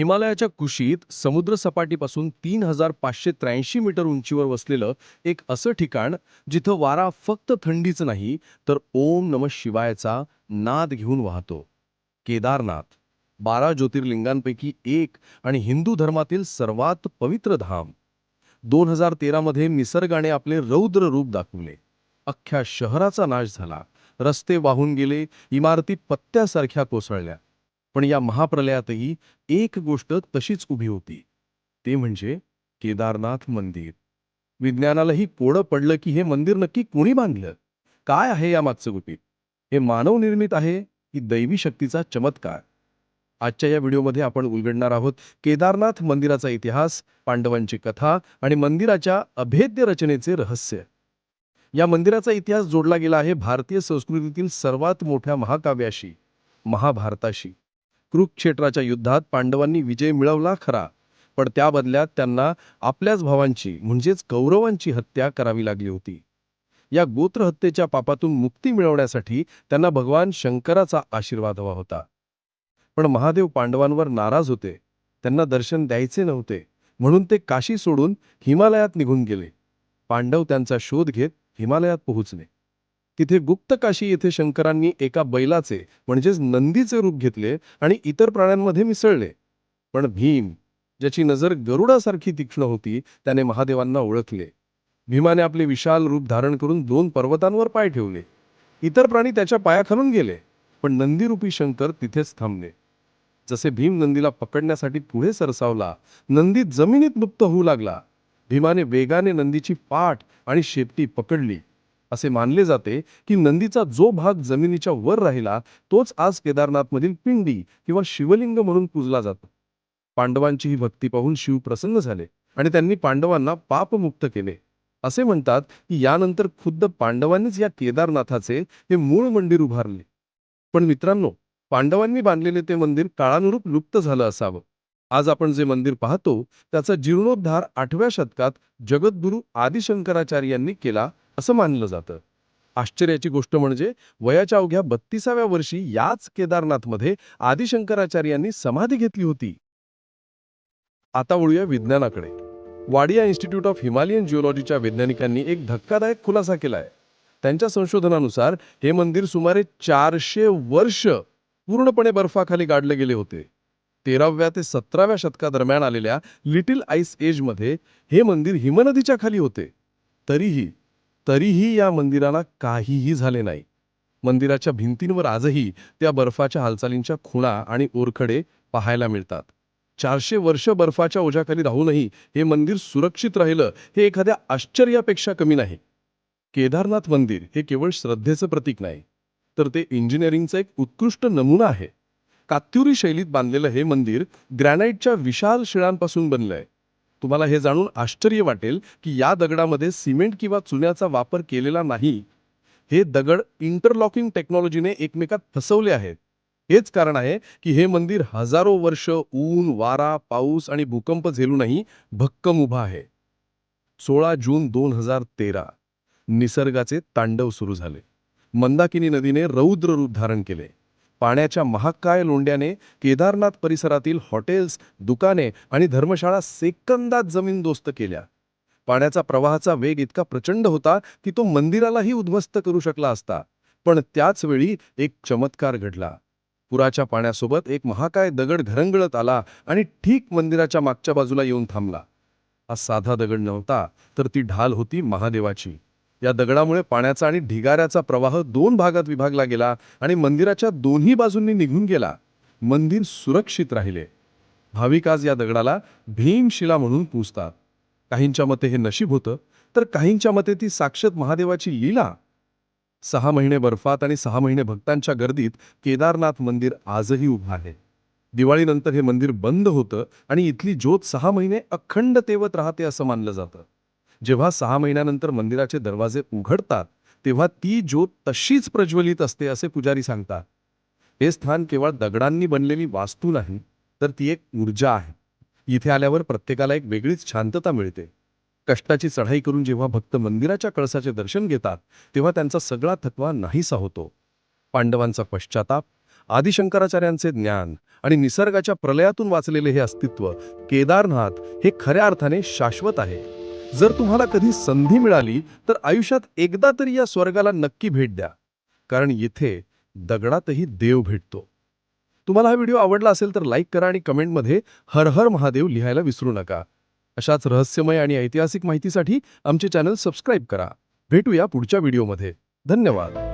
हिमालयाच्या कुशीत समुद्रसपाटीपासून तीन हजार पाचशे त्र्याऐंशी मीटर उंचीवर वसलेलं एक असं ठिकाण जिथं वारा फक्त थंडीचं नाही तर ओम नम शिवायचा नाद घेऊन वाहतो. केदारनाथ बारा ज्योतिर्लिंगांपैकी एक आणि हिंदू धर्मातील सर्वात पवित्र धाम. दोन हजार तेरामध्ये निसर्गाने आपले रौद्र रूप दाखवले. अख्ख्या शहराचा नाश झाला. रस्ते वाहून गेले इमारती पत्त्यासारख्या कोसळल्या. पण या महाप्रलयातही एक गोष्ट तशीच उभी होती. ते म्हणजे केदारनाथ मंदिर. विज्ञानालाही कोडं पडलं की हे मंदिर नक्की कोणी बांधलं? काय आहे या मागचं गुपित? हे मानवनिर्मित आहे की दैवी शक्तीचा चमत्कार? आजच्या या व्हिडिओमध्ये आपण उलगडणार आहोत केदारनाथ मंदिराचा इतिहास पांडवांची कथा आणि मंदिराच्या अभेद्य रचनेचे रहस्य. या मंदिराचा इतिहास जोडला गेला आहे भारतीय संस्कृतीतील सर्वात मोठ्या महाकाव्याशी महाभारताशी. कुरुक्षेत्राच्या युद्धात पांडवांनी विजय मिळवला खरा. पण त्या बदल्यात त्यांना आपल्याच भावांची म्हणजेच कौरवांची हत्या करावी लागली होती. या गोत्रहत्येच्या पापातून मुक्ती मिळवण्यासाठी त्यांना भगवान शंकराचा आशीर्वाद हवा होता. पण महादेव पांडवांवर नाराज होते. त्यांना दर्शन द्यायचे नव्हते. म्हणून ते काशी सोडून हिमालयात निघून गेले. पांडव त्यांचा शोध घेत हिमालयात पोहोचले. तिथे गुप्तकाशी येथे शंकरांनी एका बैलाचे म्हणजेच नंदीचे रूप घेतले आणि इतर प्राण्यांमध्ये मिसळले. पण भीम ज्याची नजर गरुडासारखी तीक्ष्ण होती त्याने महादेवांना ओळखले. भीमाने आपले विशाल रूप धारण करून दोन पर्वतांवर पाय ठेवले. इतर प्राणी त्याच्या पायाखालून गेले पण नंदीरूपी शंकर तिथेच थांबले. जसे भीम नंदीला पकडण्यासाठी पुढे सरसावला नंदी जमिनीत लुप्त होऊ लागला. भीमाने वेगाने नंदीची पाठ आणि शेपटी पकडली. असे मानले जाते की नंदीचा जो भाग जमिनीच्या वर राहिला तोच आज केदारनाथमधील पिंडी किंवा शिवलिंग म्हणून पूजला जातो. पांडवांची ही भक्ती पाहून शिव प्रसन्न झाले आणि त्यांनी पांडवांना पापमुक्त केले. असे म्हणतात की यानंतर खुद्द पांडवांनीच या केदारनाथाचे हे मूळ मंदिर उभारले. पण मित्रांनो पांडवांनी बांधलेले ते मंदिर काळानुरूप लुप्त झालं असावं. आज आपण जे मंदिर पाहतो त्याचा जीर्णोद्धार आठव्या शतकात जगद्गुरू आदिशंकराचार्यांनी केला असं मानलं जातं. आश्चर्याची गोष्ट म्हणजे वयाच्या अवघ्या बत्तीसाव्या वर्षी याच केदारनाथमध्ये आदिशंकराचार्यांनी समाधी घेतली होती. आता वळूया विज्ञानाकडे. वाडिया इन्स्टिट्यूट ऑफ हिमालयन जिओलॉजीच्या वैज्ञानिकांनी एक धक्कादायक खुलासा केलाय. त्यांच्या संशोधनानुसार हे मंदिर सुमारे चारशे वर्ष पूर्णपणे बर्फाखाली गाडले गेले होते. तेराव्या ते सतराव्या शतकादरम्यान आलेल्या लिटिल आईस एजमध्ये हे मंदिर हिमनदीच्या खाली होते. तरीही तरीही या मंदिराला काहीही झाले नाही. मंदिराच्या भिंतींवर आजही त्या बर्फाच्या हालचालींच्या खुणा आणि ओरखडे पाहायला मिळतात. चारशे वर्ष बर्फाच्या ओझ्याखाली राहूनही हे मंदिर सुरक्षित राहिलं हे एखाद्या आश्चर्यापेक्षा कमी नाही. केदारनाथ मंदिर हे केवळ श्रद्धेचं प्रतीक नाही तर ते इंजिनिअरिंगचा एक उत्कृष्ट नमुना आहे. कात्युरी शैलीत बांधलेलं हे मंदिर ग्रॅनाईटच्या विशाल शिळांपासून बनलंय. तुम्हाला हे जाणून आश्चर्य वाटेल की या दगडामध्ये सिमेंट किंवा चुन्याचा वापर केलेला नाही. हे दगड इंटरलॉकिंग टेक्नॉलॉजीने एकमेकात फसवले आहेत. हेच कारण आहे की हे मंदिर हजारो वर्ष ऊन वारा पाऊस आणि भूकंप झेलूनही भक्कम उभा आहे. सोळा जून दोन हजार तेरा निसर्गाचे तांडव सुरू झाले. मंदाकिनी नदीने रौद्र रूप धारण केले. पाण्याच्या महाकाय लोंड्याने केदारनाथ परिसरातील हॉटेल्स दुकाने आणि धर्मशाळा सेकंदात जमीनदोस्त केल्या. पाण्याचा प्रवाहाचा वेग इतका प्रचंड होता की तो मंदिरालाही उद्ध्वस्त करू शकला असता. पण त्याच वेळी एक चमत्कार घडला. पुराच्या पाण्यासोबत एक महाकाय दगड घरंगळत आला आणि ठीक मंदिराच्या मागच्या बाजूला येऊन थांबला. हा साधा दगड नव्हता तर ती ढाल होती महादेवाची. या दगडामुळे पाण्याचा आणि ढिगाऱ्याचा प्रवाह दोन भागात विभागला गेला आणि मंदिराच्या दोन्ही बाजूंनी निघून गेला. मंदिर सुरक्षित राहिले. भाविक आज या दगडाला भीमशिला म्हणून पूजतात. काहींच्या मते हे नशीब होतं तर काहींच्या मते ती साक्षात महादेवाची लीला. सहा महिने बर्फात आणि सहा महिने भक्तांच्या गर्दीत केदारनाथ मंदिर आजही उभं आहे. दिवाळीनंतर हे मंदिर बंद होतं आणि इथली ज्योत सहा महिने अखंड तेवत राहते असं मानलं जातं. जेव्हा सहा महिन्यानंतर मंदिराचे दरवाजे उघडतात तेव्हा ती ज्योत तशीच प्रज्वलित असते असे पुजारी सांगतात. हे स्थान केवळ दगडांनी बनलेली वास्तू नाही तर ती एक ऊर्जा आहे. इथे आल्यावर प्रत्येकाला एक वेगळीच शांतता मिळते. कष्टाची चढाई करून जेव्हा भक्त मंदिराच्या कळसाचे दर्शन घेतात तेव्हा त्यांचा सगळा थकवा नाहीसा होतो. पांडवांचा पश्चाताप आदिशंकराचार्यांचे ज्ञान आणि निसर्गाच्या प्रलयातून वाचलेले हे अस्तित्व केदारनाथ हे खऱ्या अर्थाने शाश्वत आहे. जर तुम्हाला कधी संधी मिळाली तर आयुष्यात एकदा तरी या स्वर्गाला नक्की भेट द्या. कारण येथे दगडातही देव भेटतो. तुम्हाला हा व्हिडिओ आवडला असेल तर लाईक करा आणि कमेंटमध्ये हर हर महादेव लिहायला विसरू नका. अशाच रहस्यमय आणि ऐतिहासिक माहितीसाठी आमचे चॅनल सबस्क्राईब करा. भेटूया पुढच्या व्हिडिओमध्ये. धन्यवाद.